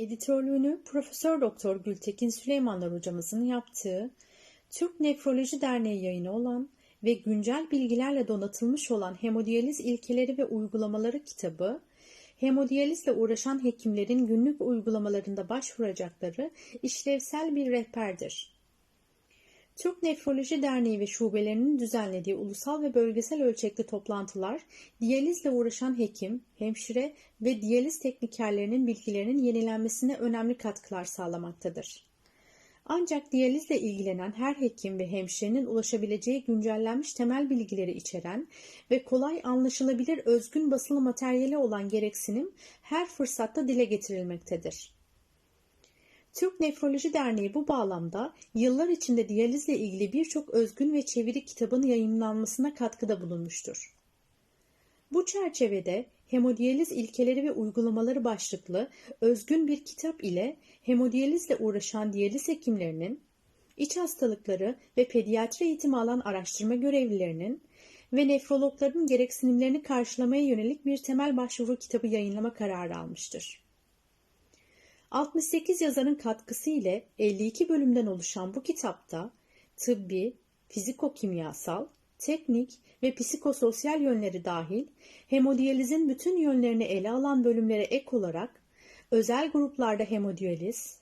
Editörlüğünü Profesör Doktor Gültekin Süleymanlar hocamızın yaptığı Türk Nefroloji Derneği yayını olan ve güncel bilgilerle donatılmış olan Hemodiyaliz İlkeleri ve Uygulamaları kitabı, hemodiyalizle uğraşan hekimlerin günlük uygulamalarında başvuracakları işlevsel bir rehberdir. Türk Nefroloji Derneği ve şubelerinin düzenlediği ulusal ve bölgesel ölçekli toplantılar, diyalizle uğraşan hekim, hemşire ve diyaliz teknikerlerinin bilgilerinin yenilenmesine önemli katkılar sağlamaktadır. Ancak diyalizle ilgilenen her hekim ve hemşirenin ulaşabileceği güncellenmiş temel bilgileri içeren ve kolay anlaşılabilir özgün basılı materyali olan gereksinim her fırsatta dile getirilmektedir. Türk Nefroloji Derneği bu bağlamda yıllar içinde diyalizle ilgili birçok özgün ve çeviri kitabın yayımlanmasına katkıda bulunmuştur. Bu çerçevede hemodiyaliz ilkeleri ve uygulamaları başlıklı özgün bir kitap ile hemodiyalizle uğraşan diyaliz hekimlerinin, iç hastalıkları ve pediatri eğitimi alan araştırma görevlilerinin ve nefrologların gereksinimlerini karşılamaya yönelik bir temel başvuru kitabı yayınlama kararı almıştır. 68 yazarın katkısı ile 52 bölümden oluşan bu kitapta tıbbi, fizikokimyasal, teknik ve psikososyal yönleri dahil hemodiyalizin bütün yönlerini ele alan bölümlere ek olarak özel gruplarda hemodiyaliz,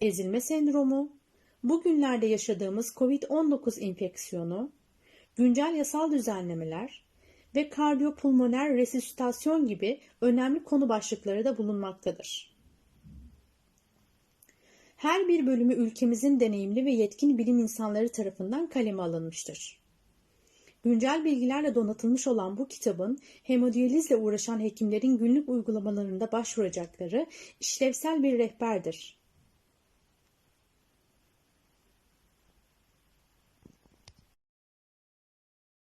ezilme sendromu, bugünlerde yaşadığımız COVID-19 infeksiyonu, güncel yasal düzenlemeler ve kardiyopulmoner resüsitasyon gibi önemli konu başlıkları da bulunmaktadır. Her bir bölümü ülkemizin deneyimli ve yetkin bilim insanları tarafından kaleme alınmıştır. Güncel bilgilerle donatılmış olan bu kitabın hemodiyalizle uğraşan hekimlerin günlük uygulamalarında başvuracakları işlevsel bir rehberdir.